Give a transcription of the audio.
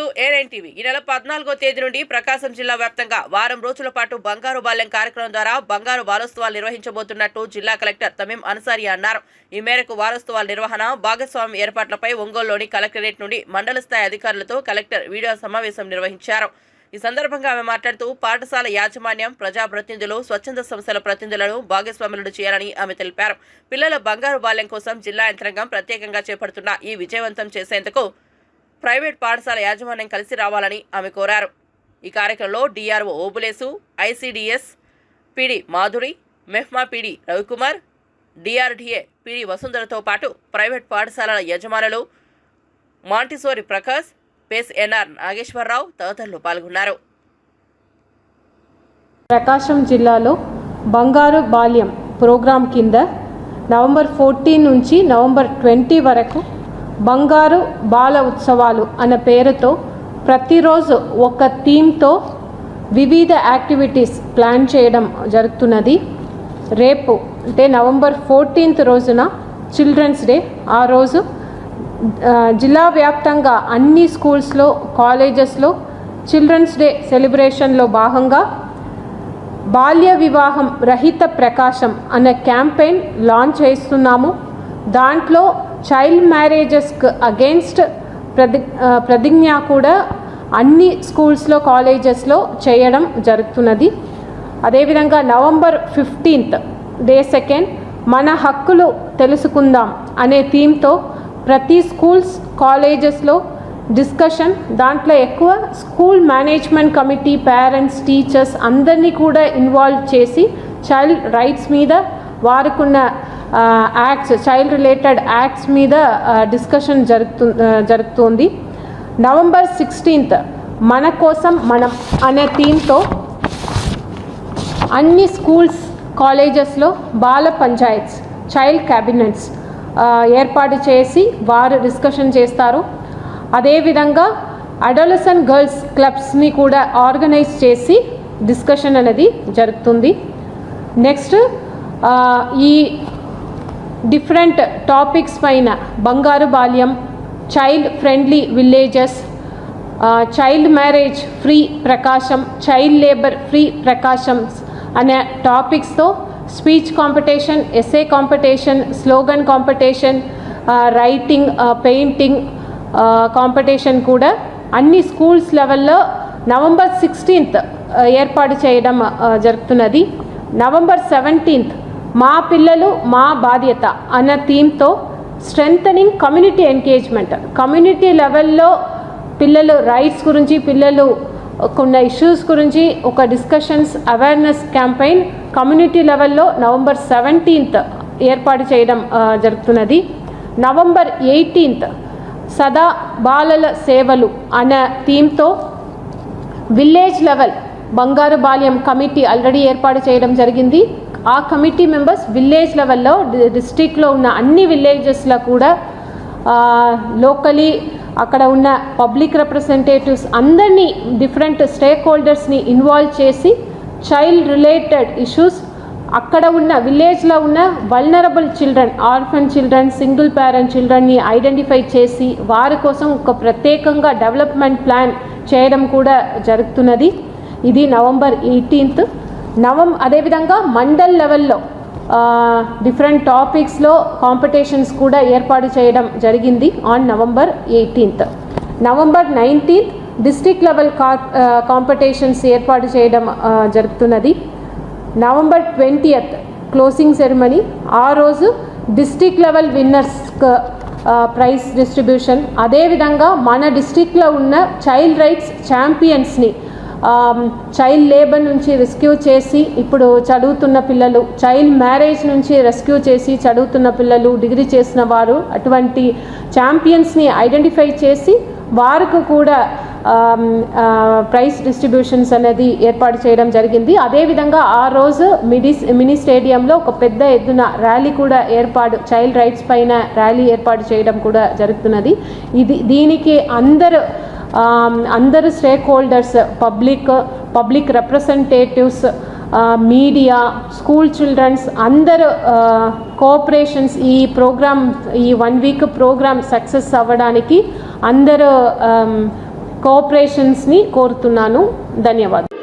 To ఏరైన్ TV. ఈ నెల పద్నాలుగో తేదీ నుండి ప్రకాశం జిల్లా వ్యాప్తంగా వారం రోజుల పాటు బంగారు బాల్యం కార్యక్రమం ద్వారా బంగారు వారోత్సవాలు నిర్వహించబోతున్నట్టు జిల్లా కలెక్టర్ తమీం అన్సారి అన్నారు. ఈ మేరకు వారోత్సవాల నిర్వహణ భాగస్వామ్య ఏర్పాట్లపై ఒంగోలులోని కలెక్టరేట్ నుండి మండల స్థాయి అధికారులతో కలెక్టర్ వీడియో సమావేశం నిర్వహించారు. ఈ సందర్భంగా ఆమె మాట్లాడుతూ పాఠశాల యాజమాన్యం ప్రజాప్రతినిధులు స్వచ్ఛంద సంస్థల ప్రతినిధులను భాగస్వాములను చేయాలని ఆమె తెలిపారు. పిల్లల బంగారు బాల్యం కోసం జిల్లా యంత్రాంగం ప్రత్యేకంగా చేపడుతున్న ఈ విజయవంతం చేసేందుకు ప్రైవేట్ పాఠశాల యాజమాన్యం కలిసి రావాలని ఆమె కోరారు. ఈ కార్యక్రమంలో DRO Obulesu ICDS PD Madhuri మెహ్మా PD Ravikumar DRDA PD వసుంధరతో పాటు ప్రైవేట్ పాఠశాలల యజమానులు Montessori Prakash Pace NR Nageswararao తదితరులు పాల్గొన్నారు. ప్రకాశం జిల్లాలో బంగారు బాల్యం ప్రోగ్రాం కింద నవంబర్ ఫోర్టీన్ నుంచి నవంబర్ ట్వంటీ వరకు బంగారు బాల ఉత్సవాలు అన్న పేరుతో ప్రతిరోజు ఒక థీమ్తో వివిధ యాక్టివిటీస్ ప్లాన్ చేయడం జరుగుతున్నది. రేపు అంటే నవంబర్ ఫోర్టీన్త్ రోజున చిల్డ్రన్స్ డే. ఆ రోజు జిల్లా వ్యాప్తంగా అన్ని స్కూల్స్లో కాలేజెస్లో చిల్డ్రన్స్ డే సెలబ్రేషన్లో భాగంగా బాల్య వివాహం రహిత ప్రకాశం అనే క్యాంపెయిన్ లాంచ్ చేస్తున్నాము. దాంట్లో చైల్డ్ మ్యారేజెస్కి అగేన్స్ట్ ప్రతి ప్రతిజ్ఞ కూడా అన్ని స్కూల్స్లో కాలేజెస్లో చేయడం జరుగుతున్నది. అదేవిధంగా నవంబర్ ఫిఫ్టీన్త్ డే సెకండ్ మన హక్కులు తెలుసుకుందాం అనే థీమ్తో ప్రతి స్కూల్స్ కాలేజెస్లో డిస్కషన్. దాంట్లో ఎక్కువ school management committee parents teachers అందరినీ కూడా ఇన్వాల్వ్ చేసి చైల్డ్ రైట్స్ మీద వారికున్న యాక్ట్స్ చైల్డ్ రిలేటెడ్ యాక్ట్స్ మీద డిస్కషన్ జరుగుతు జరుగుతుంది. నవంబర్ సిక్స్టీన్త్ మన కోసం మనం అనే థీమ్తో అన్ని స్కూల్స్ కాలేజెస్లో బాల పంచాయత్స్ చైల్డ్ క్యాబినెట్స్ ఏర్పాటు చేసి వారు డిస్కషన్ చేస్తారు. అదేవిధంగా అడోలసన్ గర్ల్స్ క్లబ్స్ని కూడా ఆర్గనైజ్ చేసి డిస్కషన్ అనేది జరుగుతుంది. నెక్స్ట్ ఈ డిఫరెంట్ టాపిక్స్ పైన Bangaru Balyam child friendly villages child marriage free Prakasam child labour free Prakasam అనే టాపిక్స్తో speech competition essay competition slogan competition writing painting competition కూడా అన్ని స్కూల్స్ లెవెల్లో నవంబర్ సిక్స్టీన్త్ ఏర్పాటు చేయడం జరుగుతున్నది నవంబర్ సెవెంటీన్త్ మా పిల్లలు మా బాధ్యత అన్న థీమ్తో స్ట్రెంథనింగ్ కమ్యూనిటీ ఎంగేజ్మెంట్. కమ్యూనిటీ లెవెల్లో పిల్లలు రైట్స్ గురించి పిల్లలు కొన్ని ఇష్యూస్ గురించి ఒక డిస్కషన్స్ అవేర్నెస్ క్యాంపెయిన్ కమ్యూనిటీ లెవెల్లో నవంబర్ సెవెంటీన్త్ ఏర్పాటు చేయడం జరుగుతున్నది. నవంబర్ ఎయిటీన్త్ సదా బాలల సేవలు అనే థీమ్తో విలేజ్ లెవెల్ బంగారు బాల్యం కమిటీ ఆల్రెడీ ఏర్పాటు చేయడం జరిగింది. ఆ కమిటీ మెంబర్స్ విలేజ్ లెవెల్లో డిస్టిక్లో ఉన్న అన్ని విలేజెస్లో కూడా లోకలీ అక్కడ ఉన్న పబ్లిక్ రిప్రజెంటేటివ్స్ అందరినీ డిఫరెంట్ స్టేక్ హోల్డర్స్ని ఇన్వాల్వ్ చేసి చైల్డ్ రిలేటెడ్ ఇష్యూస్ అక్కడ ఉన్న విలేజ్లో ఉన్న vulnerable children orphan children single parent చిల్డ్రన్ని identify చేసి వారి కోసం ఒక ప్రత్యేకంగా డెవలప్మెంట్ ప్లాన్ చేయడం కూడా జరుగుతున్నది. ఇది నవంబర్ ఎయిటీన్త్. నవం అదేవిధంగా మండల్ లెవెల్లో డిఫరెంట్ టాపిక్స్లో కాంపిటీషన్స్ కూడా ఏర్పాటు చేయడం జరిగింది on November eighteenth November nineteenth district level కా కాంపిటీషన్స్ ఏర్పాటు చేయడం జరుగుతున్నది నవంబర్ ట్వంటీయత్ క్లోజింగ్ సెరమనీ ఆ రోజు district level winners prize distribution అదేవిధంగా మన డిస్టిక్లో ఉన్న చైల్డ్ రైట్స్ ఛాంపియన్స్ని Um, చైల్డ్ లేబర్ నుంచి రెస్క్యూ చేసి ఇప్పుడు చదువుతున్న పిల్లలు చైల్డ్ మ్యారేజ్ నుంచి రెస్క్యూ చేసి చదువుతున్న పిల్లలు డిగ్రీ చేసిన వారు అటువంటి ఛాంపియన్స్ని ఐడెంటిఫై చేసి వారికి కూడా um, uh, ప్రైస్ డిస్ట్రిబ్యూషన్స్ అనేది ఏర్పాటు చేయడం జరిగింది. అదేవిధంగా ఆ రోజు మిడి మినీ స్టేడియంలో ఒక పెద్ద ఎత్తున ర్యాలీ కూడా ఏర్పాటు చైల్డ్ రైట్స్ పైన ర్యాలీ ఏర్పాటు చేయడం కూడా జరుగుతున్నది. ఇది దీనికి అందరూ Um, అందరు stakeholders public public representatives media school children's అందరు uh, కోఆపరేషన్స్ ఈ ప్రోగ్రామ్ ఈ వన్ వీక్ ప్రోగ్రామ్ సక్సెస్ అవ్వడానికి అందరూ కోఆపరేషన్స్ని um, కోరుతున్నాను. ధన్యవాదాలు.